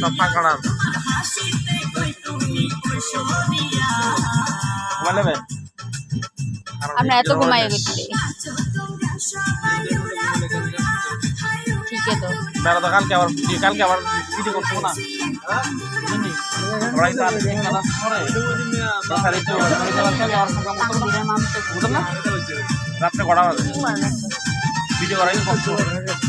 সব ফাঁকা নাম ঘুমালেবেন আমরা এত ঘুমাই গেছি। ঠিক আছে। তো তো কালকে আবার কালকে আবার ভিডিও করতে না। বুঝলি? ওরাই তো আর খেলা করে। তাছাড়া একটু ওই খেলা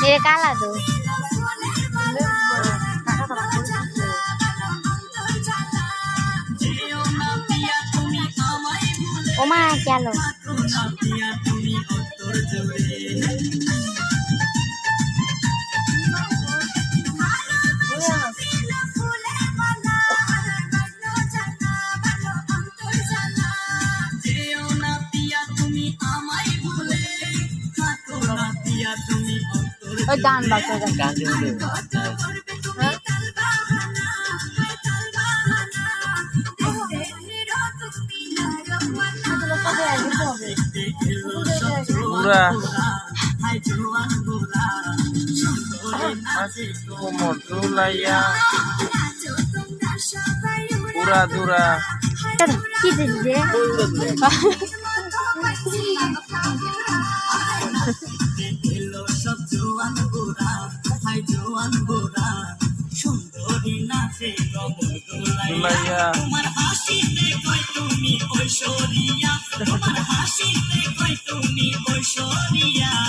খেলে আবার ফাঁকা মতো ওই ডান বাঁকের কাছে ডান দিকে পুরা। কোমর দুরা। কি দিচ্ছে दो ওমা গেল ওই গান তোমার হাসিতে কই তুমি কোমর দুলাইয়া পুরা দুরা কি ঐশ্বরিয়া।